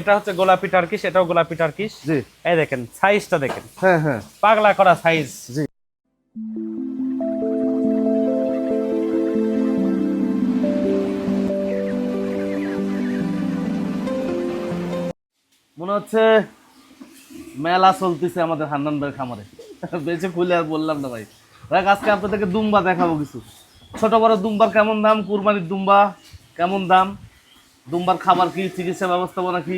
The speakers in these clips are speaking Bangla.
এটা হচ্ছে গোলাপি টার্কিশ এটাও গোলাপি টার্কিশ। জি। এই দেখেন সাইজটা দেখেন। হ্যাঁ হ্যাঁ। পাগলা করা সাইজ জি। মনে হচ্ছে মেলা চলতেছে আমাদের হান্নান ভাইয়ের খামারে। বেঁচে খুলে আর বললাম না ভাই। দেখ আজকে আপনাদেরকে দুম্বা দেখাবো কিছু। ছোট বড় দুম্বার কেমন দাম? কুরবানির দুম্বা কেমন দাম? দুম্বার খাবার কি চিকিৎসা ব্যবস্থাপনা কি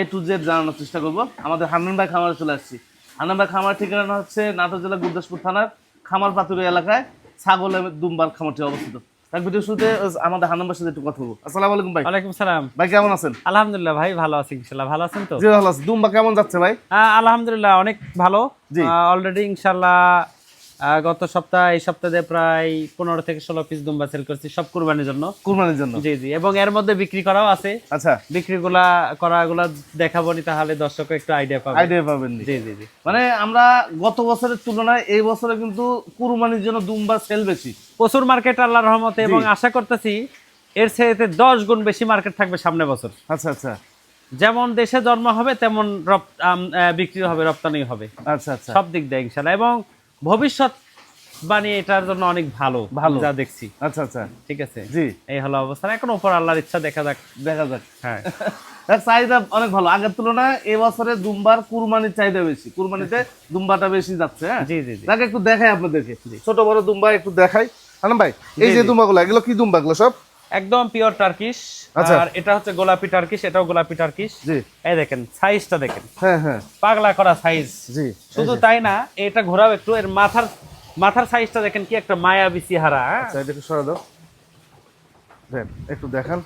এ টু জেড জানানোর চেষ্টা করব। আমাদের হান্নান ভাই খামারে চলে আসছি। হান্নান ভাই খামার ঠিকানা হচ্ছে নাটোর জেলা গুরদাসপুর থানার খামার পাতুরি এলাকায়। ছাগলের দুম্বার খামারটি অবস্থিত। তার ভিডিও শুরুতে আমাদের হান্নান সাথে একটু কথা বলব। আসসালামু আলাইকুম ভাই। ওয়ালাইকুম সালাম। ভাই কেমন আছেন? আলহামদুলিল্লাহ ভাই ভালো আছি ইনশাল্লাহ ভালো আছেন তো? জি ভালো আছে। দুম্বা কেমন যাচ্ছে ভাই? আলহামদুলিল্লাহ অনেক ভালো। অলরেডি ইনশাল্লাহ গত সপ্তাহ এই সপ্তাহে প্রায় পনেরো থেকে ষোলো পিস দুম্বা সেল করছি সব কুরবানির জন্য। কুরবানির জন্য? জি জি এবং এর মধ্যে বিক্রি করাও আছে। আচ্ছা। বিক্রিগুলা করাগুলা দেখাবো নি তাহলে দর্শক একটু আইডিয়া পাবে আইডিয়া পাবেন জি জি জি। মানে আমরা গত বছরের তুলনায় এই বছরে কিন্তু কুরবানির জন্য দুম্বার সেল বেশি। প্রচুর মার্কেট আল্লাহর রহমতে এবং আশা করতেছি এর চেয়েতে দশ গুণ বেশি মার্কেট থাকবে সামনে বছর। আচ্ছা আচ্ছা। যেমন দেশে জন্ম হবে তেমন বিক্রি হবে রপ্তানি হবে। আচ্ছা আচ্ছা। সব দিক দিয়ে ইনশাল্লাহ। এবং ভবিষ্যৎ বাণী এটার জন্য অনেক ভালো ভালো। যা দেখছি। আচ্ছা আচ্ছা। ঠিক আছে? জি। এই হলো অবস্থা। এখন ওপর আল্লাহর ইচ্ছা দেখা যাক। দেখা যাক। হ্যাঁ। চাহিদা অনেক ভালো। আগের তুলনায় এই বছরে দুম্বার কুরবানির চাহিদা বেশি। কুরবানিতে দুম্বাটা বেশি যাচ্ছে হ্যাঁ? জি জি জি। তাকে একটু দেখাই আপনাদেরকে। ছোট বড় দুম্বা একটু দেখাই। হানাম ভাই এই যে দুম্বাগুলো এগুলো কি দুম্বাগুলো সব? একদম পিওর টার্কিশ আচ্ছা। আর এটা হচ্ছে গোলাপি টার্কিশ এটাও গোলাপি টার্কিশ জি। এই দেখেন সাইজটা দেখেন। হ্যাঁ হ্যাঁ। পাগলা করা সাইজ জি শুধু তাই না এটা ঘোরাও একটু এর মাথার মাথার সাইজটা দেখেন কি একটা মায়াবী চেহারা হ্যাঁ? আচ্ছা এটা একটু সরা দাও। দেন একটু দেখান।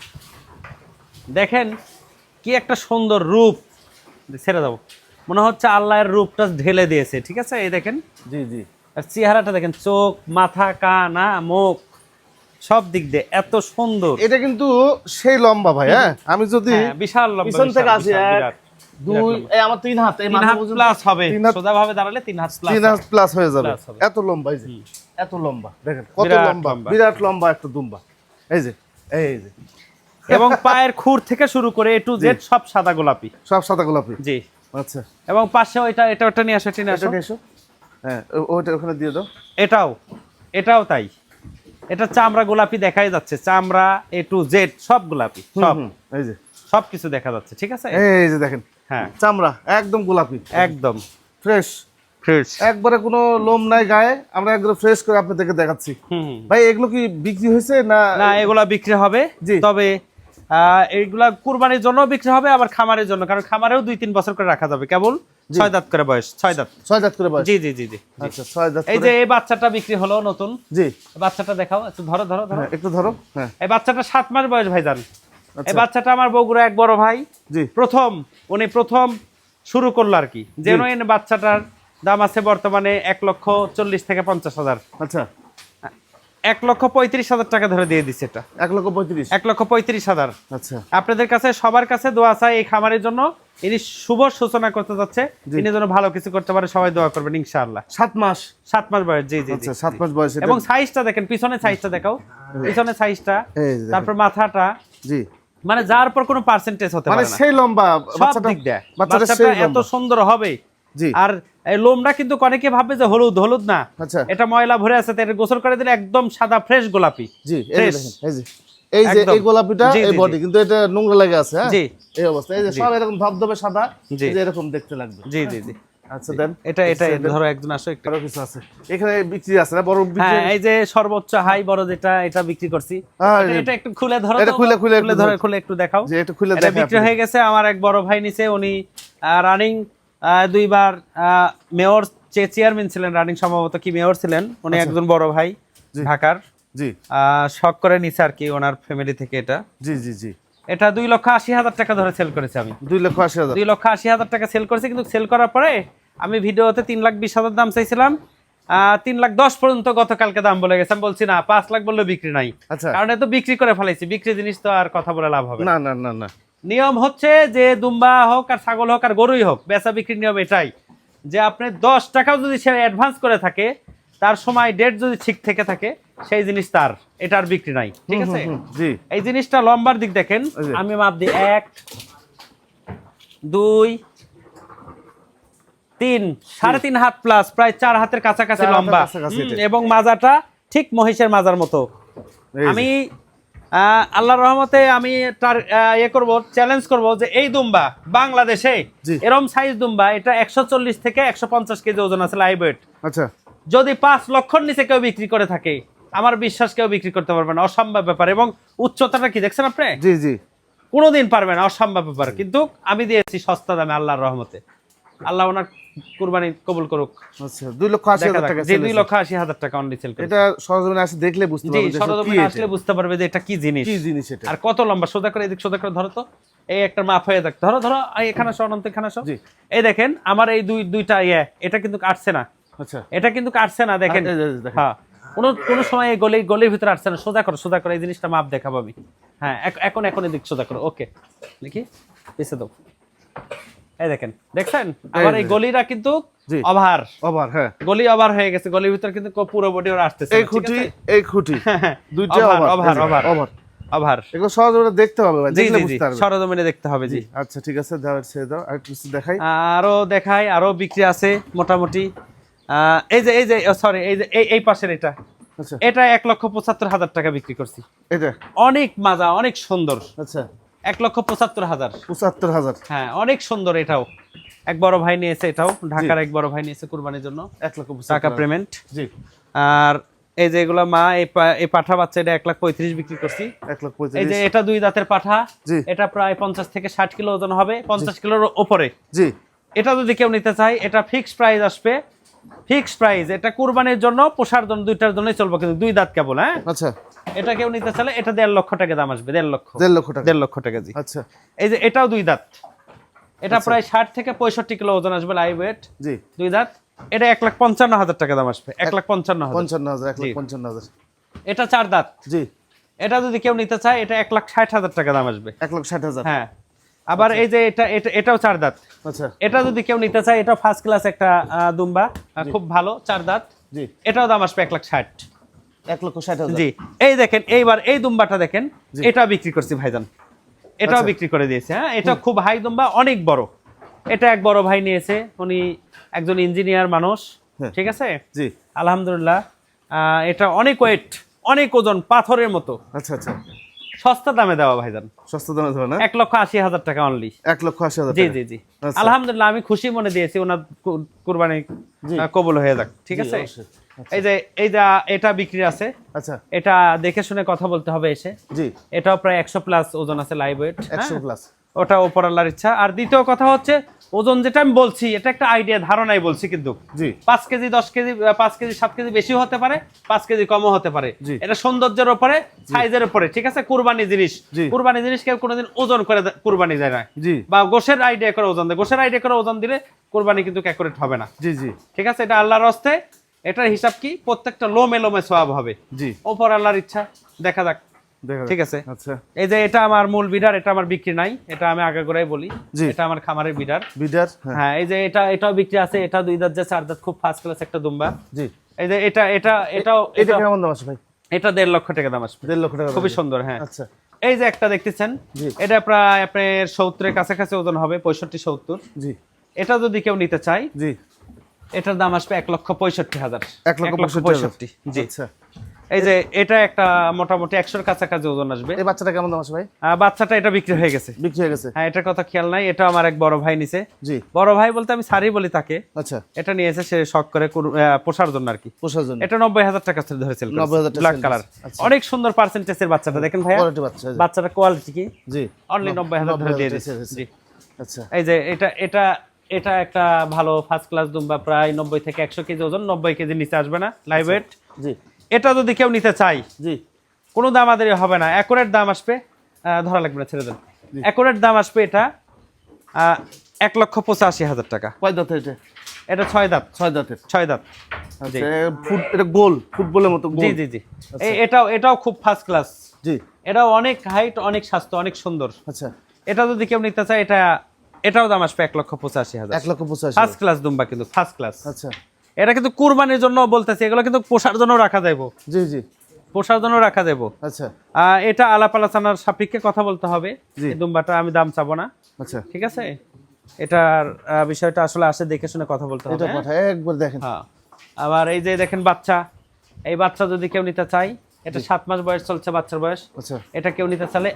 দেখেন কি একটা সুন্দর রূপ। ছেড়ে দাও। মনে হচ্ছে আল্লাহর রূপটা ঢেলে দিয়েছে ঠিক আছে? এই দেখেন। জি জি। আর চেহারাটা দেখেন চোখ মাথা কানা মুখ। সব দিক দিয়ে এত সুন্দর। এটা কিন্তু সেই লম্বা ভাই হ্যাঁ? আমি যদি হ্যাঁ, বিশাল লম্বা পিছন থেকে আসি। দুই এই আমার তিন হাত এই মাথা পর্যন্ত প্লাস হবে সোজা ভাবে দাঁড়ালে তিন হাত প্লাস তিন হাত প্লাস হয়ে যাবে। এত লম্বা এই যে এত লম্বা দেখেন কত লম্বা। বিরাট লম্বা একটা দুম্বা। এই যে এই যে। এবং পায়ের খুর থেকে শুরু করে এ টু জেড সব সাদা গোলাপি। সব সাদা গোলাপি। জি। আচ্ছা। এবং পাশে ওইটা এটা ওটা নিয়ে আসো এটা নিয়ে আসো। হ্যাঁ ও- ওইটা ওখানে দিয়ে দাও। এটাও এটাও তাই। এটা চামড়া গোলাপি দেখাই যাচ্ছে। চামড়া এ টু জেড সব গোলাপি সব। এই যে। সব কিছু দেখা যাচ্ছে ঠিক আছে? এই যে দেখেন হ্যাঁ। চামড়া একদম গোলাপি। একদম। ফ্রেশ। ফ্রেশ। একবারে কোনো লোম নাই গায়ে আমরা একবারে ফ্রেশ করে আপনাদেরকে দেখাচ্ছি। ভাই এগুলো কি বিক্রি হয়েছে না না এগুলা বিক্রি হবে। তবে আহ, এইগুলা কুরবানির জন্য বিক্রি হবে আবার খামারের জন্য কারণ খামারেও দুই তিন বছর করে রাখা যাবে। কেবল ছয় দাঁত করে বয়স ছয় দাঁত। ছয় দাঁত করে বয়স। জি জি জি জি আচ্ছা ছয় দাঁত এই যে এই বাচ্চাটা বিক্রি হলো নতুন। জি। বাচ্চাটা দেখাও একটু ধরো ধরো ধরো। হ্যাঁ একটু ধরো হ্যাঁ। এই বাচ্চাটা সাত মাস বয়স ভাইজান। এই আচ্ছা। বাচ্চাটা আমার বগুড়া এক বড় ভাই। জি। প্রথম উনি প্রথম শুরু করল আর কি। জেনুইন বাচ্চাটার দাম আছে বর্তমানে এক লক্ষ চল্লিশ থেকে পঞ্চাশ হাজার। আচ্ছা। এক লক্ষ পঁয়ত্রিশ হাজার টাকা ধরে দিয়ে দিচ্ছে এটা। এক লক্ষ পঁয়ত্রিশ। এক লক্ষ পঁয়ত্রিশ হাজার। আচ্ছা। আপনাদের কাছে সবার কাছে দোয়া চাই এই খামারের জন্য। ইনি শুভ সূচনা করতে যাচ্ছে। ইনি যেন ভালো কিছু করতে পারে সবাই দোয়া করবেন ইনশাআল্লাহ। সাত মাস। সাত মাস বয়স জি জি আচ্ছা সাত মাস বয়স এবং সাইজটা দেখেন পিছনে সাইজটা দেখাও। পিছনে সাইজটা। তারপর মাথাটা। জি। মানে যার পর কোনো পার্সেন্টেজ হতে মানে পারে সেই লম্বা বাচ্চাটা এত সুন্দর হবে। আর এই লোমটা কিন্তু অনেকে ভাববে যে হলুদ হলুদ না। আচ্ছা। এটা ময়লা ভরে আছে তো এটা গোসল করে দিলে একদম সাদা ফ্রেশ গোলাপি। জি এই যে এই যে গোলাপিটা এই বডি কিন্তু এটা নোংরা লাগে আছে হ্যাঁ? জি। এই অবস্থা। এই যে সব এরকম ধবধবে সাদা জি। যে এরকম দেখতে লাগবে। জি জি জি। আচ্ছা দেন। এটা এটা ধরো একজন আসো একটু। আরও কিছু আছে। এখানে বিক্রি আছে না? বড় বিক্রি হ্যাঁ এই যে সর্বোচ্চ হাই বড় যেটা এটা বিক্রি করছি। হ্যাঁ, এটা- একটু খুলে ধরো এটা তো, খুলে- খুলে ধরে। খুলে একটু দেখাও। যে একটু খুলে এটা বিক্রি হয়ে গেছে আমার এক বড় ভাই নিচে উনি রানিং দুইবার মেয়র চেয়ারম্যান ছিলেন রানিং সম্ভবত কি মেয়র ছিলেন উনি আচ্ছা। একজন বড় ভাই ঢাকার। জি। শখ করে নিছে আর কি ওনার ফ্যামিলি থেকে এটা। জি জি জি। এটা দুই লক্ষ আশি হাজার টাকা ধরে সেল করেছি আমি। দুই লক্ষ আশি হাজার। দুই লক্ষ আশি হাজার টাকা সেল করেছি কিন্তু সেল করার পরে আমি ভিডিওতে তিন লাখ বিশ হাজার দাম চাইছিলাম। তিন লাখ দশ পর্যন্ত গতকালকে দাম বলে গেছে। আমি বলছি না পাঁচ লাখ বললে বিক্রি নাই। আচ্ছা। কারণ এত বিক্রি করে ফেলাইছি। বিক্রি জিনিস তো আর কথা বলে লাভ হবে না। না না না নিয়ম হচ্ছে যে দুম্বা হোক আর ছাগল হোক আর গরুই হোক বেচা বিক্রির নিয়ম এটাই। যে আপনি দশ টাকাও যদি সে অ্যাডভান্স করে থাকে তার সময় ডেট যদি ঠিক থেকে থাকে সেই জিনিস তার। এটা আর বিক্রি নাই। ঠিক আছে? জি। এই জিনিসটা লম্বার দিক দেখেন। আমি মাপ দিই। এক দুই তিন সাড়ে তিন হাত প্লাস প্রায় চার হাতের কাছাকাছি লম্বা। এবং মাজাটা ঠিক মহিষের মাজার মতো। আমি আহ, আল্লাহর রহমতে আমি তার ইয়ে করব চ্যালেঞ্জ করব যে এই দুম্বা বাংলাদেশে এরম সাইজ দুম্বা এটা একশো চল্লিশ থেকে একশো পঞ্চাশ কেজি ওজন আছে লাইভ ওয়েট আচ্ছা। যদি পাঁচ লক্ষর নিচে কেউ বিক্রি করে থাকে আমার বিশ্বাস কেউ বিক্রি করতে পারবে না অসম্ভব ব্যাপার। এবং উচ্চতাটা কি দেখছেন আপনি? জি জি। কোনোদিন পারবে না অসম্ভব ব্যাপার। কিন্তু আমি দিয়েছি সস্তা দামে আল্লাহর রহমতে। আল্লাহ ওনার কুরবানি কবুল করুক। আচ্ছা দুই লক্ষ আশি দেখা হাজার টাকা যে sale দুই লক্ষ আশি হাজার টাকা অনলি সেল এটা সরজমিনে দেখলে বুঝতে যে আসলে সরজমিনে আসলে বুঝতে পারবে যে এটা কি জিনিস। কি জিনিস এটা? আর কত লম্বা? সোজা করে এদিক সোজা করে ধরো তো। এই একটা মাপ হয়ে দেখ ধরো ধরো এখানে আসো অনন্ত এখানে আসো। এই দেখেন আমার এই দুই দুইটা ইয়ে এটা কিন্তু কাটছে না। আচ্ছা। এটা কিন্তু কাটছে না দেখেন। হ্যাঁ। কোনো কোনো সময় এই গলি গলির ভিতরে আসছে না। সোজা করো সোজা করো এই জিনিসটা মাপ দেখাবো আমি। হ্যাঁ এখন এখন এদিক সোজা করো। ওকে। দেখি পিছে দাও। এই দেখেন দেখছেন? আমার এই। গলিরা কিন্তু জি। অভার ওভার হ্যাঁ। গলি অভার হয়ে গেছে গলির ভিতরে কিন্তু পুরো বডি ওরা আসতেছে। এই খুঁটি এই খুঁটি। দুইটা over over over over over over এগুলো সরজমিনে দেখতে হবে ভাই দেখলে বুঝতে পারবে। সরজমিনে দেখতে হবে জি। আচ্ছা ঠিক আছে দাও ছেড়ে দাও আর কিছু দেখাই। আরও দেখাই আরও বিক্রি আছে মোটামুটি। আহ, এই যে এই যে সরি এই যে এই এই পাশের এটা। আচ্ছা। এটা এক লক্ষ পঁচাত্তর হাজার টাকা বিক্রি করছি। এটা অনেক মাজা অনেক সুন্দর। আচ্ছা। এক লক্ষ পঁচাত্তর হাজার। পঁচাত্তর হাজার। হ্যাঁ অনেক সুন্দর এটাও। এক বড় ভাই নিয়েছে এটাও ঢাকার এক বড় ভাই নিয়েছে কুরবানির জন্য। এক লক্ষ টাকা পেমেন্ট জি। আর এই যে এগুলো মা এই পাঠা বাচ্চা এটা এক লাখ পঁয়ত্রিশ বিক্রি করছি। এই যে এটা দুই দাঁতের পাঠা এটা প্রায় পঞ্চাশ থেকে ষাট কিলো ওজন হবে পঞ্চাশ কিলোর ওপরে। জি। এটা যদি কেউ নিতে চায় এটা ফিক্সড প্রাইস আসবে। ফিক্সড প্রাইস এটা কুরবানির জন্য পোষার জন্য দুইটার জন্যই চলবে কিন্তু দুই দাঁত কেবল হ্যাঁ? আচ্ছা। এটা কেউ নিতে চাইলে এটা দেড় লক্ষ টাকা দাম আসবে দেড় লক্ষ। দেড় লক্ষ টাকা। দেড় লক্ষ টাকা জি। আচ্ছা। এই যে এটাও দুই দাঁত। এটা প্রায় ষাট থেকে পঁয়ষট্টি কিলো ওজন আসবে লাইভ ওয়েট জি। দুই দাঁত। এটা এক লাখ পঞ্চান্ন হাজার টাকা দাম আসবে এক লাখ পঞ্চান্ন হাজার। পঞ্চান্ন হাজার এক জি। পঞ্চান্ন হাজার। এটা চার দাঁত। জি। এটা যদি কেউ নিতে চায় এটা এক লাখ ষাট হাজার টাকা দাম আসবে। এক লক্ষ ষাট হাজার। হ্যাঁ। আবার এই যে এটা এটা এটাও চার দাঁত। আচ্ছা। এটা যদি কেউ নিতে চায় এটা ফার্স্ট ক্লাস একটা দুম্বা খুব ভালো চার দাঁত। জি। এটাও দাম আসবে এক লাখ ষাট। এক লক্ষ ষাট জি। এই দেখেন এইবার এই দুম্বাটা দেখেন এটা বিক্রি করছি ভাইজান। এটাও আচ্ছা। বিক্রি করে দিয়েছে হ্যাঁ? এটা খুব হাই দুম্বা অনেক বড়। এটা এক বড় ভাই নিয়েছে উনি একজন ইঞ্জিনিয়ার মানুষ হ্যাঁ। ঠিক আছে? জি। আলহামদুলিল্লাহ আহ, এটা অনেক ওয়েট অনেক ওজন পাথরের মতো। আচ্ছা আচ্ছা। সস্তা দামে দেওয়া ভাইজান। সস্তা দামে ধরে না? এক লক্ষ আশি হাজার টাকা অনলি এক লক্ষ আশি হাজার জি জি জি। আচ্ছা। আলহামদুলিল্লাহ আমি খুশি মনে দিয়েছি ওনার কুরবানি কবুল হয়ে যাক ঠিক আছে? এই যে এই যে এটা বিক্রি আছে আচ্ছা। এটা দেখে শুনে কথা বলতে হবে এসে। জি। এটাও প্রায় একশো প্লাস ওজন আছে লাইভ ওয়েট একশো প্লাস ওটা ওপর আল্লাহর ইচ্ছা। আর দ্বিতীয় কথা হচ্ছে ওজন যেটা আমি বলছি এটা একটা আইডিয়া ধারণাই বলছি কিন্তু। জি। পাঁচ কেজি দশ কেজি পাঁচ কেজি সাত কেজি বেশিও হতে পারে পাঁচ কেজি কমও হতে পারে। এটা সৌন্দর্যের উপরে সাইজের উপরে ঠিক আছে? কুরবানি জিনিস। কুরবানি জিনিস কেউ কোনোদিন ওজন করে কুরবানি দেয় না। জি। বা গোশের আইডিয়া করে ওজন দেয়। গোশের আইডিয়া করে ওজন দিলে কোরবানি কিন্তু অ্যাকুরেট হবে না। জি জি। ঠিক আছে? এটা আল্লাহর হস্তে। এটার হিসাব কি? প্রত্যেকটা লোমে লোমে সোয়াব হবে। জি। ওপর আল্লাহর ইচ্ছা। দেখা যাক। ঠিক আছে। আচ্ছা। এই যে এটা আমার মূল বিডার এটা আমার বিক্রি নাই এটা আমি আগে করেই বলি। এটা আমার খামারের বিডার। বিডার হ্যাঁ। হ্যাঁ এই যে এটা এটাও বিক্রি আছে এটা দুই দাঁত যে চার দাঁত খুব ফার্স্ট ক্লাস একটা দুম্বা। জি। এই যে এটা এটা এটাও এটা কেমন দাম আছে ভাই? এটা দেড় লক্ষ টাকা দাম আসবে। দেড় লক্ষ টাকা খুবই সুন্দর হ্যাঁ। আচ্ছা। এই যে একটা দেখতেছেন জি। এটা প্রায় আপনার সত্তরের কাছাকাছি ওজন হবে পঁয়ষট্টি সত্তর। জি। এটা যদি কেউ নিতে চায় জি। এটার দাম আসবে এক লক্ষ পঁয়ষট্টি হাজার। এক লক্ষ পঁয়ষট্টি। জি। আচ্ছা। এই যে এটা একটা মোটামুটি একশোর কাছাকাছি ওজন আসবে। এই বাচ্চাটা কেমন দাম আছে ভাই? বাচ্চাটা এটা বিক্রি হয়ে গেছে। বিক্রি হয়ে গেছে। হ্যাঁ এটার কথা খেয়াল নাই এটা আমার এক বড় ভাই নিছে। জি। বড় ভাই বলতে আমি সারি বলি তাকে। আচ্ছা। এটা নিয়েছে সে শখ করে পোষার জন্য আর কি। পোষার জন্য। এটা নব্বই হাজার টাকা ধরেছিল 90,000 টাকা ব্ল্যাক কালার আচ্ছা। অনেক সুন্দর পার্সেন্টেজের বাচ্চাটা দেখেন বাচ্চা বাচ্চাটা কোয়ালিটি কি? জি। অনলি নব্বই হাজার ধরে দিয়ে 90,000 দিচ্ছে টাকা জি। আচ্ছা। এই যে এটা এটা এটা একটা ভালো ফার্স্ট ক্লাস দুম্বা প্রায় নব্বই থেকে একশো কেজি ওজন নব্বই কেজি নিচে আসবে না লাইভ ওয়েট জি। এটা যদি কেউ নিতে চাই জি। কোনো দাম আদারি হবে না। অ্যাকুরেট দাম আসবে ধরা লাগবে না ছেড়ে দেন। অ্যাকুরেট দাম আসবে এটা এক লক্ষ পঁচাশি হাজার টাকা। কয় দাঁতের এটা? এটা ছয় দাঁত। ছয় দাঁতের। ছয় দাঁত। আচ্ছা এটা গোল ফুটবলের মতো জি জি জি। এটাও এটাও খুব ফার্স্ট ক্লাস জি। এটাও অনেক হাইট অনেক স্বাস্থ্য অনেক সুন্দর। আচ্ছা। এটা যদি কেউ নিতে চায় এটা এটাও দাম আসবে এক লক্ষ পঁচাশি হাজার। এক লক্ষ পঁচাশি। ফার্স্ট ক্লাস দুম্বা কিন্তু ফার্স্ট ক্লাস আচ্ছা। এটা কিন্তু কুরবানির জন্য বলতেছি এগুলো কিন্তু পোষার জন্য রাখা যাইব। জি জি। পোষার জন্য রাখা যাব আচ্ছা। এটা আলাপ আলোচনার সাপেক্ষে কথা বলতে হবে। দুম্বাটা আমি দাম চাবো না। আচ্ছা। ঠিক আছে? এটার বিষয়টা আসলে আসে দেখে শুনে কথা বলতে হবে এটা হ্যাঁ? কথা একবার দেখেন। হ্যাঁ। আবার এই যে দেখেন বাচ্চা এই বাচ্চা যদি কেউ নিতে চায় এটা সাত মাস বয়স চলছে বাচ্চার বয়স। আচ্ছা। এটা কেউ নিতে চাইলে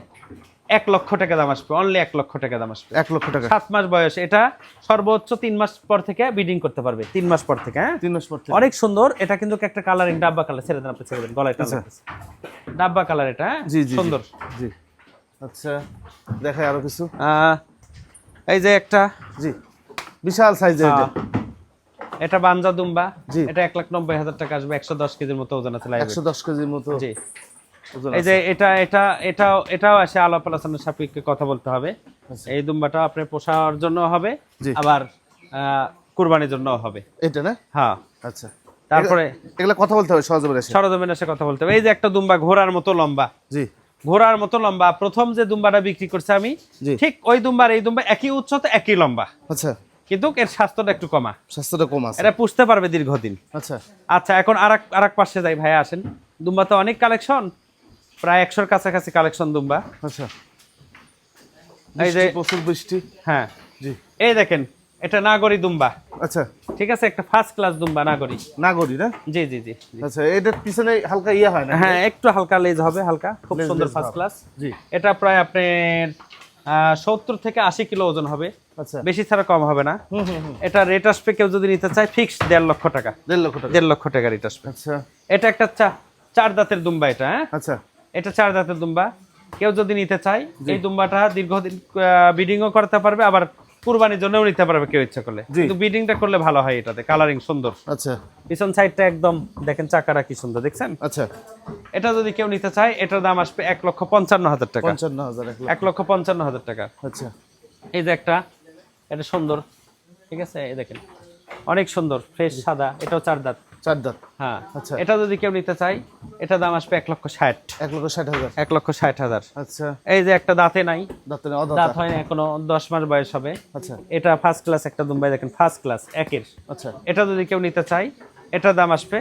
এক লক্ষ টাকা দাম আসবে অনলি এক লক্ষ টাকা দাম আসবে। এক লক্ষ টাকা। সাত মাস বয়স এটা সর্বোচ্চ তিন মাস পর থেকে বিডিং করতে পারবে। তিন মাস পর থেকে হ্যাঁ? তিন মাস পর থেকে। অনেক সুন্দর এটা কিন্তু একটা কালারিং ডাব্বা কালার ছেড়ে দেন আপনি ছেড়ে দেন গলায় টান ডাব্বা কালার এটা হ্যাঁ? জি জি। সুন্দর। জি। আচ্ছা দেখাই আরও কিছু। আহ, এই যে একটা। জি। বিশাল সাইজের এটা বাঞ্জা দুম্বা এটা এক লাখ নব্বই হাজার টাকা আসবে একশো দশ কেজির মতো ওজন আছে একশো দশ কেজির মতো জি। এই যে এটা এটা এটাও এটাও আসে আলাপ আলোচনার সাপেক্ষে কথা বলতে হবে। আচ্ছা। এই দুম্বাটা আপনি পোষার জন্য হবে আবার কুরবানির জন্য হবে। এটা না? হ্যাঁ। আচ্ছা। তারপরে এগুলা কথা বলতে হবে সহজে বলে সরজমিন এসে কথা বলতে হবে। এই যে একটা দুম্বা ঘোড়ার মতো লম্বা। জি। ঘোড়ার মতো লম্বা। প্রথম যে দুম্বাটা বিক্রি করছে আমি ঠিক ওই দুম্বার এই দুম্বা একই উচ্চতা একই লম্বা। আচ্ছা। কিন্তু এর স্বাস্থ্যটা একটু কমা। স্বাস্থ্যটা কম আছে। এটা পুষতে পারবে দীর্ঘদিন। আচ্ছা। আচ্ছা এখন আরেক আরেক পাশে যাই ভাইয়া আসেন। দুম্বা তো অনেক কালেকশন। প্রায় একশোর কাছাকাছি কালেকশন দুম্বা। আচ্ছা। এই যে প্রচুর বৃষ্টি। হ্যাঁ। জি। এই দেখেন এটা নাগরি দুম্বা। আচ্ছা। ঠিক আছে একটা ফার্স্ট ক্লাস দুম্বা নাগরি। নাগরি না? জি জি জি। আচ্ছা এটার পিছনে হালকা ইয়ে হয় না? হ্যাঁ একটু হালকা লেজ হবে হালকা। খুব সুন্দর ফার্স্ট ক্লাস জি। এটা প্রায় আপনার সত্তর থেকে আশি কিলো ওজন হবে। বেশি ছাড়া কম হবে না। এটা রেট আসবে কেউ যদি নিতে চায় ফিক্সড দেড় লক্ষ টাকা। দেড় লক্ষ টাকা। দেড় লক্ষ টাকা রেট আসবে আচ্ছা। এটা একটা চার দাঁতের দুম্বা এটা হ্যাঁ? আচ্ছা। এটা চার দাঁতের দুম্বা। কেউ যদি নিতে চায় এই দুম্বাটা দীর্ঘদিন বিডিংও করতে পারবে আবার কুরবানির জন্যও নিতে পারবে কেউ ইচ্ছা করলে। কিন্তু বিডিংটা করলে ভালো হয় এটাতে কালারিং সুন্দর। আচ্ছা। পিছন সাইডটা একদম দেখেন চাকাটা কি সুন্দর দেখছেন? আচ্ছা। এটা যদি কেউ নিতে চায় এটার দাম আসবে এক লক্ষ পঞ্চান্ন হাজার টাকা। পঞ্চান্ন হাজার এক লক্ষ পঞ্চান্ন হাজার টাকা। আচ্ছা। এই যে একটা এটা সুন্দর। ঠিক আছে? এই দেখেন। অনেক সুন্দর ফ্রেশ সাদা। এটাও চার দাঁত। চার দাঁত। হ্যাঁ। আচ্ছা। এটা যদি কেউ নিতে চায় এটা দাম আসবে এক লক্ষ ষাট। এক লক্ষ ষাট হাজার। এক লক্ষ ষাট হাজার। আচ্ছা। এই যে একটা দাঁতে নাই। দাঁতের দাঁত হয় না এখনও দশ মাস বয়স হবে। আচ্ছা। এটা ফার্স্ট ক্লাস একটা দুম্বাই দেখেন ফার্স্ট ক্লাস একের। আচ্ছা। এটা যদি কেউ নিতে চায় এটা দাম আসবে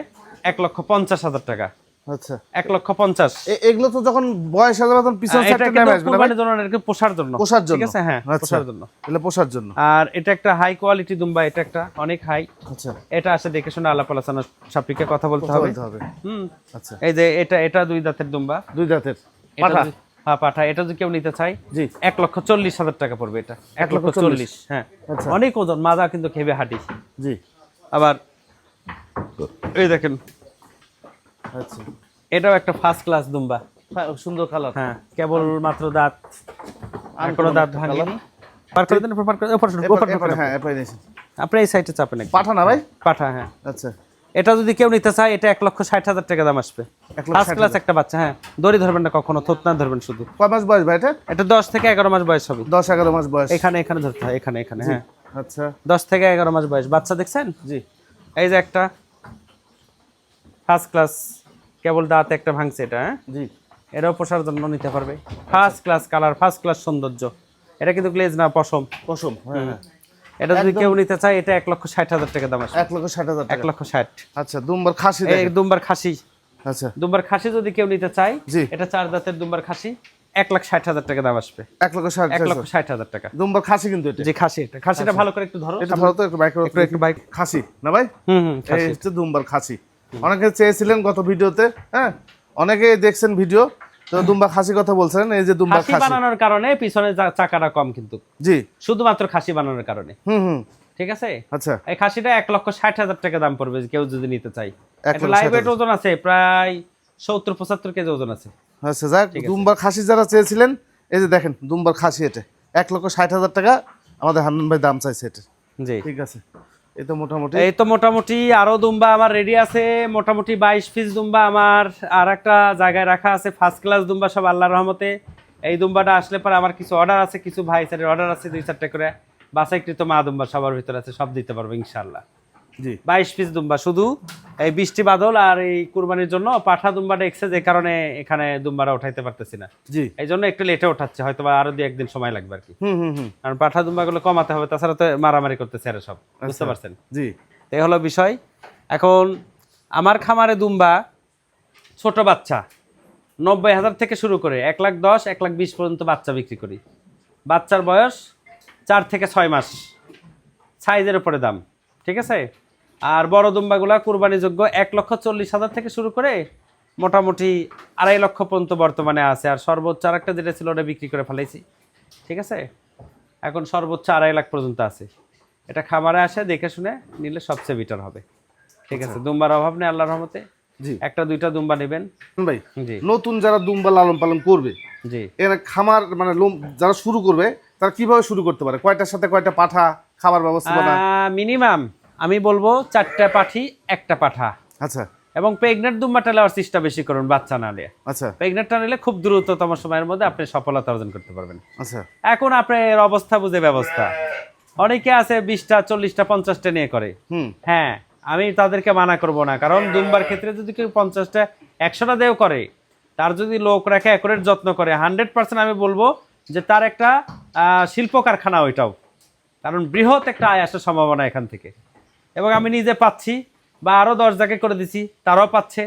এক লক্ষ পঞ্চাশ হাজার টাকা। আচ্ছা। এক লক্ষ পঞ্চাশ। এগুলো তো যখন বয়স হবে তখন পিছন আসবে পোষার জন্য পোষার জন্য। ঠিক আছে? হ্যাঁ আচ্ছা। পোষার জন্য। এগুলো পোষার জন্য। আর এটা একটা হাই কোয়ালিটি দুম্বা এটা একটা অনেক হাই আচ্ছা। এটা আসে দেখে শুনে আলাপ আলোচনা সাপেক্ষে কথা বলতে হবে। হুম। আচ্ছা। এই যে এটা এটা দুই দাঁতের দুম্বা। দুই দাঁতের পাঠা। হ্যাঁ পাঠা। এটা যদি কেউ নিতে চায় জি। এক লক্ষ চল্লিশ হাজার টাকা পড়বে এটা। এক লক্ষ চল্লিশ। হ্যাঁ। অনেক ওজন মাজা কিন্তু খেবে হাঁটি। জি। আবার এই দেখেন আচ্ছা। এটাও একটা ফার্স্ট ক্লাস দুম্বা। হ্যাঁ, সুন্দর কালার হ্যাঁ কেবল মাত্র দাঁত। আর কোনো দাঁত ভাঙেনি। পার করে দেন পার করে ওপর ওপর ওপর হ্যাঁ এরপরে নিয়েছি আপনি এই সাইডে চাপেন। পাঠা না ভাই? পাঠা হ্যাঁ। আচ্ছা। এটা যদি কেউ নিতে চায় এটা এক লক্ষ ষাট হাজার টাকা দাম আসবে। ফার্স্ট ক্লাস একটা বাচ্চা হ্যাঁ। দড়ি ধরবেন না কখনো থোত না ধরবেন শুধু। কয় মাস বয়স ভাই এটা? এটা দশ থেকে এগারো মাস বয়স হবে। দশ এগারো মাস বয়স। এখানে এখানে ধরতে হয় এখানে এখানে হ্যাঁ। আচ্ছা। দশ থেকে এগারো মাস বয়স। বাচ্চা দেখছেন? জি। এই যে একটা ফার্স্ট ক্লাস কেবল দাঁত একটা ভাঙছে এটা হ্যাঁ? জি। এটাও পোষার জন্য নিতে পারবে। First class colour first class সৌন্দর্য। এটা কিন্তু গ্লেজ না পশম। পশম হ্যাঁ হ্যাঁ। এটা যদি কেউ নিতে চায় এটা এক লক্ষ ষাট হাজার টাকা দাম আসবে। এক লক্ষ ষাট হাজার এক লক্ষ ষাট। আচ্ছা দুম্বার খাসি দুম্বার খাসি। আচ্ছা। দুম্বার খাসি যদি কেউ নিতে চায় জি। এটা চার দাঁতের দুম্বার খাসি এক লাখ ষাট হাজার টাকা দাম আসবে। এক লক্ষ ষাট এক লক্ষ ষাট হাজার টাকা। দুম্বার খাসি কিন্তু এটা। যে খাসি এটা। খাসিটা ভালো করে একটু ধরো। এটা ধরো তো একটু বাইক একটু বাইক। খাসি। না ভাই? হুম হুম দুম্বার খাসি। অনেকে চেয়েছিলেন গত ভিডিওতে হ্যাঁ? অনেকে দেখছেন ভিডিও তো দুম্বা খাসি কথা বলছেন এই যে দুম্বা খাসি বানানোর কারণে পিছনে চাকাটা কম কিন্তু। জি। শুধুমাত্র খাসি বানানোর কারণে। হুম হুম। ঠিক আছে? আচ্ছা। এই খাসিটা এক লক্ষ ষাট হাজার টাকা দাম পড়বে কেউ যদি নিতে চাই লাইভ ওয়েট ওজন আছে প্রায় সত্তর পঁচাত্তর কেজি ওজন আছে। আচ্ছা যাক দুম্বার খাসি যারা চেয়েছিলেন এই যে দেখেন দুম্বার খাসি এটা। এক লক্ষ ষাট হাজার টাকা আমাদের হান্নান ভাই দাম চাইছে এটা। জি। ঠিক আছে। এই তো মোটামুটি এই তো মোটামুটি আরও দুম্বা আমার রেডি আছে, মোটামুটি বাইশ পিস দুম্বা আমার আর একটা জায়গায় রাখা আছে ফার্স্ট ক্লাস দুম্বা সব আল্লাহর রহমতে। এই দুম্বাটা আসলে পরে আমার কিছু অর্ডার আছে, কিছু ভাই স্যারের অর্ডার আছে দুই চারটে করে। বাসাইকৃত মা দুম্বা সবার ভিতরে আছে, সব দিতে পারব ইনশাল্লাহ বাইশ পিস দুম্বা শুধু এই বৃষ্টি বাদল আর এই কুরবানির জন্য পাঠা দুম্বাটা এক্সেস যে কারণে এখানে দুম্বাটা উঠাইতে পারতেছি না। জি। এই জন্য একটু লেটে উঠাচ্ছে হয়তো বা আরও দু একদিন সময় লাগবে আর কি। হুম হুম হুম। কারণ পাঠা দুম্বাগুলো কমাতে হবে তাছাড়া তো মারামারি করতেছে এরা সব বুঝতে পারছেন? জি। এই হলো বিষয়। এখন আমার খামারে দুম্বা ছোট বাচ্চা নব্বই হাজার থেকে শুরু করে এক লাখ দশ এক লাখ বিশ পর্যন্ত বাচ্চা বিক্রি করি। বাচ্চার বয়স চার থেকে ছয় মাস সাইজের উপরে দাম ঠিক আছে? আর বড় দুম্বাগুলা কুরবানিযোগ্য এক লক্ষ চল্লিশ হাজার থেকে শুরু করে মোটামুটি আড়াই লক্ষ পর্যন্ত বর্তমানে আছে। আর সর্বোচ্চ আর একটা যেটা ছিল ওটা বিক্রি করে ফেলাইছি। ঠিক আছে? এখন সর্বোচ্চ আড়াই লাখ পর্যন্ত আছে। এটা খামারে আসে দেখে শুনে নিলে সবচেয়ে বেটার হবে। ঠিক আছে? দুম্বার অভাব নেই আল্লাহর রহমতে। জি। একটা দুইটা দুম্বা নেবেন। ভাই জি। নতুন যারা দুম্বা লালন পালন করবে জি। এর খামার মানে যারা শুরু করবে তারা কীভাবে শুরু করতে পারে? কয়টার সাথে কয়টা পাঠা খাবার ব্যবস্থাপনা? মিনিমাম আমি বলব চারটা পাঠি একটা পাঠা। আচ্ছা। এবং প্রেগনেন্ট দুম্বাটা নেওয়ার চেষ্টা বেশি করুন বাচ্চা না নিয়ে। আচ্ছা। প্রেগনেন্টটা নিলে খুব দ্রুততম সময়ের মধ্যে আপনি সফলতা অর্জন করতে পারবেন। আচ্ছা। এখন আপনার অবস্থা বুঝে ব্যবস্থা। অনেকে আছে বিশটা চল্লিশটা পঞ্চাশটা নিয়ে করে। হুম। হ্যাঁ আমি তাদেরকে মানা করব না। কারণ দুম্বার ক্ষেত্রে যদি কেউ পঞ্চাশটা একশোটা দেও করে তার যদি লোক রাখে একরের যত্ন করে হান্ড্রেড পার্সেন্ট আমি বলব যে তার একটা আহ, শিল্প কারখানা ওইটাও। কারণ বৃহৎ একটা আয় আসার সম্ভাবনা এখান থেকে। এবং আমি নিজে পাচ্ছি বা আরও দশ জায়গায় করে দিছি তারাও পাচ্ছে।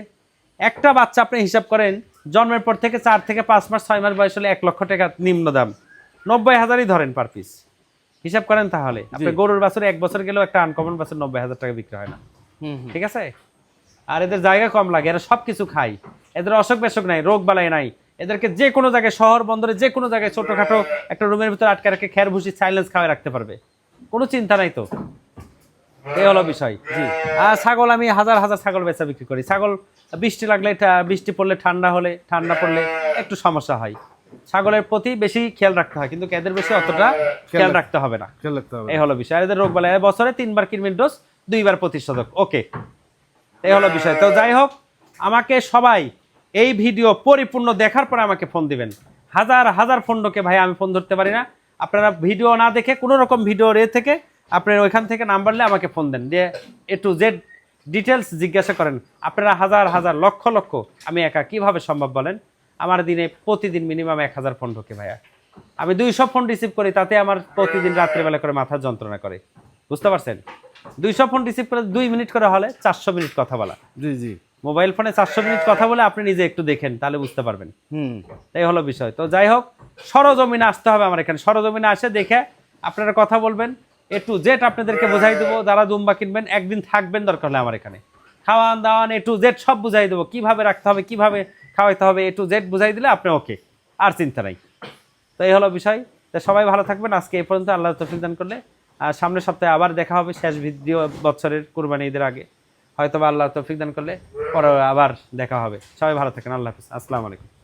একটা বাচ্চা আপনি হিসাব করেন জন্মের পর থেকে চার থেকে পাঁচ মাস ছয় মাস বয়স হলে এক লক্ষ টাকা নিম্ন দাম। নব্বই হাজারই ধরেন পার পিস হিসাব করেন তাহলে। আপনি গরুর বাছরে এক বছর গেলেও একটা আনকমন বাছর নব্বই হাজার টাকা বিক্রি হয় না। ঠিক আছে? আর এদের জায়গা কম লাগে এরা সব কিছু খায়। এদের অসুখ বেসুখ নাই রোগ বালাই নাই। এদেরকে যে কোনো জায়গায় শহর বন্দরে যে কোনো জায়গায় ছোটখাটো একটা রুমের ভিতরে আটকে রাখে খের ভুষি সাইলেন্স খাওয়াই রাখতে পারবে। কোনো চিন্তা নাই তো। এই হলো বিষয় জি। আর ছাগল আমি হাজার হাজার ছাগল বেচা বিক্রি করি। ছাগল বৃষ্টি লাগলে বৃষ্টি পড়লে ঠান্ডা হলে ঠান্ডা পড়লে একটু সমস্যা হয়। ছাগলের প্রতি বেশি খেয়াল রাখতে হয় কিন্তু এদের বেশি অতটা খেয়াল রাখতে হবে না। খেয়াল রাখতে হবে। এই হলো বিষয়। এদের রোগ বালাই বছরে তিনবার কিনবেন ডোজ দুইবার প্রতিষেধক। ওকে। এই হলো বিষয়। তো যাই হোক আমাকে সবাই এই ভিডিও পরিপূর্ণ দেখার পরে আমাকে ফোন দিবেন। হাজার হাজার ফোন ফোনকে ভাই আমি ফোন ধরতে পারি না। আপনারা ভিডিও না দেখে কোনো রকম ভিডিও এ থেকে আপনার ওইখান থেকে নাম্বার নিয়ে আমাকে ফোন দেন। দিয়ে এ টু জেড ডিটেলস জিজ্ঞাসা করেন আপনারা হাজার হাজার লক্ষ লক্ষ আমি একা কীভাবে সম্ভব বলেন? আমার দিনে প্রতিদিন মিনিমাম এক হাজার ফোন ঢোকে ভাইয়া। আমি দুইশো ফোন রিসিভ করি তাতে আমার প্রতিদিন রাত্রেবেলা করে মাথার যন্ত্রণা করে। বুঝতে পারছেন? দুইশো ফোন রিসিভ করে দুই মিনিট করে হলে চারশো মিনিট কথা বলা। জি জি। মোবাইল ফোনে চারশো মিনিট কথা বলে আপনি নিজে একটু দেখেন তাহলে বুঝতে পারবেন। হুম। এই হলো বিষয়। তো যাই হোক সরজমিনে আসতে হবে আমার এখানে। সরজমিনে আসে দেখে আপনারা কথা বলবেন একটু জেড আপনাদেরকে বোঝাই দেবো, যারা দুম্বা কিনবেন, একদিন থাকবেন দরকার হলে আমার এখানে। খাওয়ান, দাওয়ান এ টু জেড সব বুঝাই দেবো, কীভাবে রাখতে হবে, কীভাবে খাওয়াইতে হবে এ টু জেড বুঝাই দিলে আপনি ওকে আর চিন্তা নাই। তো এই হলো বিষয়। তো সবাই ভালো থাকবেন, আজকে এই পর্যন্ত আল্লাহ তফিক দান করলে। আর সামনের সপ্তাহে আবার দেখা হবে শেষ ভিডিও বছরের কুরবানি ঈদের আগে। হয়তো বা আল্লাহ তৌফিক দান করলে পরে আবার দেখা হবে। সবাই ভালো থাকেন, আল্লাহ হাফিজ। আসসালামু আলাইকুম।